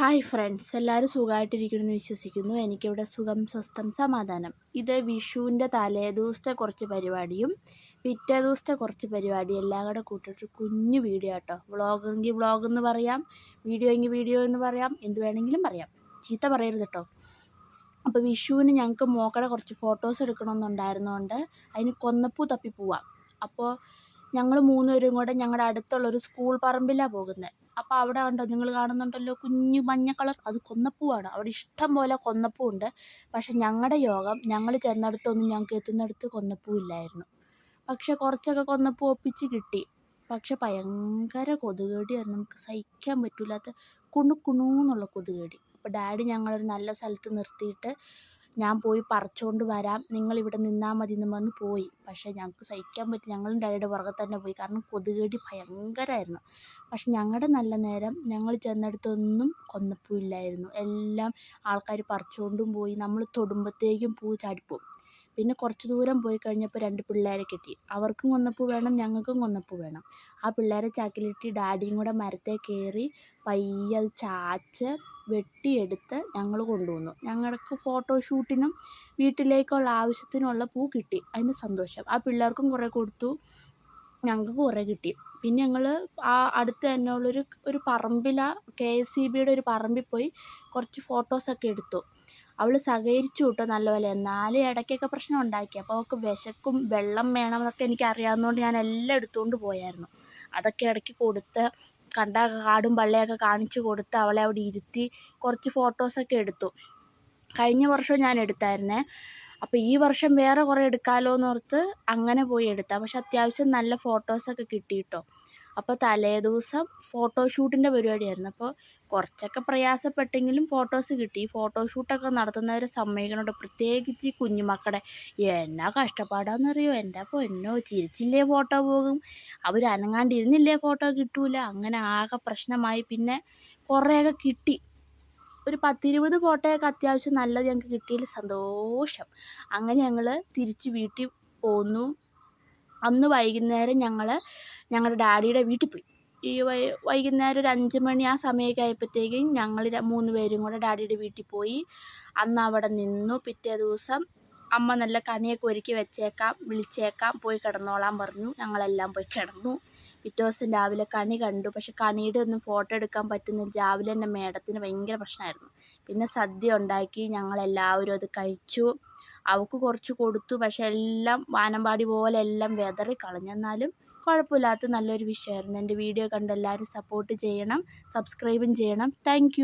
Hi friends എല്ലാവരും സുഖമായിട്ടിരിക്കണമെന്ന് വിശ്വസിക്കുന്നു. എനിക്കിവിടെ സുഖം സ്വസ്ഥം സമാധാനം. ഇത് വിഷുവിന്റെ തലേ ദിവസത്തെ കുറച്ച് പരിപാടിയും പിറ്റേ ദിവസത്തെ കുറച്ച് പരിപാടി എല്ലാം കൂടെ കൂട്ടിയിട്ട് കുഞ്ഞു വീഡിയോ കേട്ടോ വ്ളോഗെങ്കിൽ വ്ളോഗ് എന്ന് പറയാം വീഡിയോ എങ്കിൽ വീഡിയോ എന്ന് പറയാം എന്ത് വേണമെങ്കിലും പറയാം. ചീത്ത പറയരുത് കേട്ടോ അപ്പോൾ വിഷുവിന് ഞങ്ങൾക്ക് മോക്കടെ കുറച്ച് ഫോട്ടോസ് എടുക്കണമെന്നുണ്ടായിരുന്നതുകൊണ്ട് അതിന് കൊന്നപ്പൂ തപ്പി പോവാം. അപ്പോൾ ഞങ്ങൾ മൂന്നുപേരും കൂടെ ഞങ്ങളുടെ അടുത്തുള്ള ഒരു സ്കൂൾ പറമ്പിലാണ് പോകുന്നത് അപ്പോൾ അവിടെ കണ്ടോ നിങ്ങൾ കാണുന്നുണ്ടല്ലോ കുഞ്ഞു മഞ്ഞ കളർ. അത് കൊന്നപ്പൂവാണ്. അവിടെ ഇഷ്ടം പോലെ കൊന്നപ്പൂ ഉണ്ട് പക്ഷെ ഞങ്ങളുടെ യോഗം ഞങ്ങൾ ചെന്നിടത്തൊന്നും ഞങ്ങൾക്ക് എത്തുന്നിടത്ത് കൊന്നപ്പൂ ഇല്ലായിരുന്നു. പക്ഷെ കുറച്ചൊക്കെ കൊന്നപ്പൂ ഒപ്പിച്ച് കിട്ടി. പക്ഷെ ഭയങ്കര കൊതുകേടിയായിരുന്നു. നമുക്ക് സഹിക്കാൻ പറ്റില്ലാത്ത കുണു കുണൂന്നുള്ള കൊതുകേടി. കടി അപ്പോൾ ഡാഡി ഞങ്ങളൊരു നല്ല സ്ഥലത്ത് നിർത്തിയിട്ട് ഞാൻ പോയി പറിച്ചുകൊണ്ട് വരാം. നിങ്ങളിവിടെ നിന്നാൽ മതി എന്ന് പറഞ്ഞ് പോയി. പക്ഷേ ഞങ്ങൾക്ക് സഹിക്കാൻ പറ്റി. ഞങ്ങളും ഡാഡിയുടെ പുറകെ തന്നെ പോയി. കാരണം കൊതുകേടി കടി ഭയങ്കരമായിരുന്നു. പക്ഷെ ഞങ്ങളുടെ നല്ല നേരം ഞങ്ങൾ ചെന്നിടത്തൊന്നും കൊന്നപ്പൂ ഇല്ലായിരുന്നു. എല്ലാം ആൾക്കാർ പറിച്ചുകൊണ്ടും പോയി. നമ്മൾ തൊടുമ്പത്തേക്കും പൂ ചാടിപ്പോവും. പിന്നെ കുറച്ച് ദൂരം പോയി കഴിഞ്ഞപ്പോൾ രണ്ട് പിള്ളേരെ കിട്ടി. അവർക്കും കൊന്നപ്പൂ വേണം ഞങ്ങൾക്കും കൊന്നപ്പൂ വേണം. ആ പിള്ളേരെ ചാക്കിലിട്ട് ഡാഡിയും കൂടെ മരത്തിൽ കയറി പയ്യെ അത് ചാച്ച് വെട്ടിയെടുത്ത് ഞങ്ങൾ കൊണ്ടുവന്നു. ഞങ്ങൾക്ക് ഫോട്ടോഷൂട്ടിനും വീട്ടിലേക്കുള്ള ആവശ്യത്തിനുള്ള പൂ കിട്ടി. അതിന് സന്തോഷം. ആ പിള്ളേർക്കും കുറേ കൊടുത്തു. ഞങ്ങൾക്ക് കുറേ കിട്ടി. പിന്നെ ഞങ്ങൾ ആ അടുത്ത് തന്നെ ഉള്ളൊരു ഒരു പറമ്പിലാണ് കെ എസ് ഇ ബിയുടെ ഒരു പറമ്പിൽ പോയി കുറച്ച് ഫോട്ടോസൊക്കെ എടുത്തു. അവൾ സഹകരിച്ചു കേട്ടോ നല്ലപോലെ. എന്നാലും ഇടയ്ക്കൊക്കെ പ്രശ്നം ഉണ്ടാക്കി. അപ്പോൾ അവൾക്ക് വിശക്കും വെള്ളം വേണമെന്നൊക്കെ എനിക്ക് അറിയാവുന്നതുകൊണ്ട് ഞാൻ എല്ലാം എടുത്തുകൊണ്ട് പോയായിരുന്നു. അതൊക്കെ ഇടയ്ക്ക് കൊടുത്ത് കണ്ട കാടും പള്ളിയൊക്കെ കാണിച്ചു കൊടുത്ത് അവളെ അവിടെ ഇരുത്തി കുറച്ച് ഫോട്ടോസൊക്കെ എടുത്തു. കഴിഞ്ഞ വർഷം ഞാൻ എടുത്തായിരുന്നേ. അപ്പോൾ ഈ വർഷം വേറെ കുറേ എടുക്കാമല്ലോ എന്നോർത്ത് അങ്ങനെ പോയി എടുത്താൽ പക്ഷെ അത്യാവശ്യം നല്ല ഫോട്ടോസൊക്കെ കിട്ടി കേട്ടോ. അപ്പോൾ തലേദിവസം ഫോട്ടോഷൂട്ടിന്റെ പരിപാടിയായിരുന്നു. അപ്പോൾ കുറച്ചൊക്കെ പ്രയാസപ്പെട്ടെങ്കിലും ഫോട്ടോസ് കിട്ടി. ഫോട്ടോഷൂട്ടൊക്കെ നടത്തുന്നവരെ സമ്മതിക്കണം പ്രത്യേകിച്ച് കുഞ്ഞുമക്കളുടെ എന്നാ കഷ്ടപ്പാടാന്നറിയോ? എന്റെ പൊന്നോ? ചിരിച്ചില്ലേ ഫോട്ടോ പോകും. അവർ അനങ്ങാണ്ടിരുന്നില്ലേ ഫോട്ടോ കിട്ടൂല. അങ്ങനെ ആകെ പ്രശ്നമായി. പിന്നെ കുറേയൊക്കെ കിട്ടി. ഒരു പത്തിരുപത് ഫോട്ടോയൊക്കെ അത്യാവശ്യം നല്ലത് ഞങ്ങൾക്ക് കിട്ടിയതിൽ സന്തോഷം. അങ്ങനെ ഞങ്ങൾ തിരിച്ച് വീട്ടിൽ പോന്നു. അന്ന് വൈകുന്നേരം ഞങ്ങൾ ഞങ്ങളുടെ ഡാഡിയുടെ വീട്ടിൽ പോയി. ഈ വൈകുന്നേരം ഒരു അഞ്ച് മണി ആ സമയമൊക്കെ ആയപ്പോഴത്തേക്കും ഞങ്ങൾ മൂന്ന് പേരും കൂടെ ഡാഡിയുടെ വീട്ടിൽ പോയി. അന്ന് അവിടെ നിന്നു. പിറ്റേ ദിവസം അമ്മ നല്ല കണിയൊക്കെ ഒരുക്കി വെച്ചേക്കാം വിളിച്ചേക്കാം പോയി കിടന്നോളാം പറഞ്ഞു. ഞങ്ങളെല്ലാം പോയി കിടന്നു. പിറ്റേ ദിവസം രാവിലെ കണി കണ്ടു. പക്ഷെ കണിയുടെ ഒന്നും ഫോട്ടോ എടുക്കാൻ പറ്റുന്നില്ല. രാവിലെ തന്നെ മേഡത്തിന് ഭയങ്കര പ്രശ്നമായിരുന്നു. പിന്നെ സദ്യ ഉണ്ടാക്കി. ഞങ്ങളെല്ലാവരും അത് കഴിച്ചു. അവൾക്ക് കുറച്ച് കൊടുത്തു. പക്ഷെ എല്ലാം വാനമ്പാടി പോലെ എല്ലാം വിതറി കളഞ്ഞെന്നാലും കുഴപ്പമില്ലാത്ത നല്ലൊരു വിഷയമായിരുന്നു. എന്റെ വീഡിയോ കണ്ട് എല്ലാവരും സപ്പോർട്ട് ചെയ്യണം സബ്സ്ക്രൈബും ചെയ്യണം. താങ്ക്